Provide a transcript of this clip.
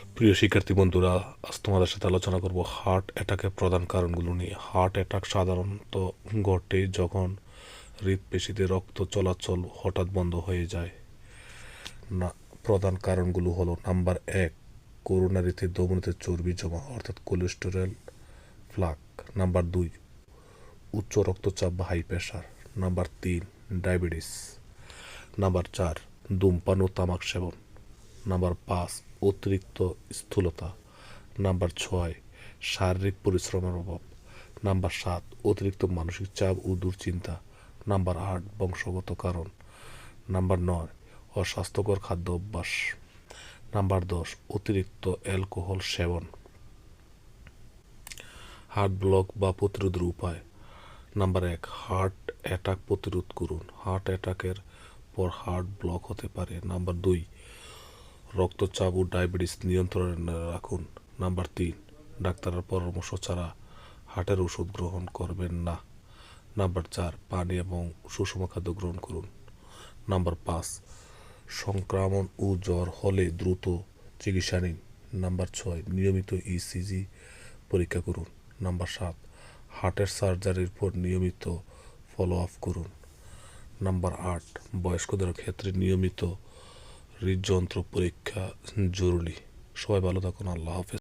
প্রিয় শিক্ষার্থী বন্ধুরা, আজ তোমাদের সাথে আলোচনা করব হার্ট অ্যাটাকের প্রধান কারণগুলো নিয়ে। হার্ট অ্যাটাক সাধারণত ঘটে যখন হৃদপেশিতে রক্ত চলাচল হঠাৎ বন্ধ হয়ে যায়। না, প্রধান কারণগুলো হলো নাম্বার এক, করোনা করোনারিতে ধমনীতে চর্বি জমা, অর্থাৎ কোলেস্টেরল ফ্লাক নাম্বার দুই, উচ্চ রক্তচাপ বা হাই প্রেশার নাম্বার তিন ডায়াবেটিস নাম্বার চার, ধূমপান ও তামাক সেবন নাম্বার পাঁচ, অতিরিক্ত স্থূলতা। নাম্বার ছয়, শারীরিক পরিশ্রমের অভাব। নাম্বার সাত, অতিরিক্ত মানসিক চাপ ও দুশ্চিন্তা। নাম্বার আট, বংশগত কারণ। নাম্বার নয়, অস্বাস্থ্যকর খাদ্য অভ্যাস। নাম্বার দশ, অতিরিক্ত অ্যালকোহল সেবন। হার্ট ব্লক বা প্রতিরোধের উপায়। নাম্বার এক, হার্ট অ্যাটাক প্রতিরোধ করুন। হার্ট অ্যাটাকের পর হার্ট ব্লক হতে পারে। নাম্বার দুই রক্তচাপ ও ডায়াবেটিস নিয়ন্ত্রণে রাখুন। নাম্বার তিন, ডাক্তারের পরামর্শ ছাড়া হার্টের ওষুধ গ্রহণ করবেন না। নাম্বার চার, পানি এবং সুষম খাদ্য গ্রহণ করুন। নাম্বার পাঁচ সংক্রমণ ও জ্বর হলে দ্রুত চিকিৎসা নিন। নাম্বার ছয়, নিয়মিত ইসিজি পরীক্ষা করুন। নাম্বার সাত, হার্টের সার্জারির পর নিয়মিত ফলো আপ করুন। নাম্বার আট, বয়স্কদের ক্ষেত্রে নিয়মিত হৃদযন্ত্র পরীক্ষা জরুরি। সবাই ভালো থাকুন আল্লাহ হাফেজ।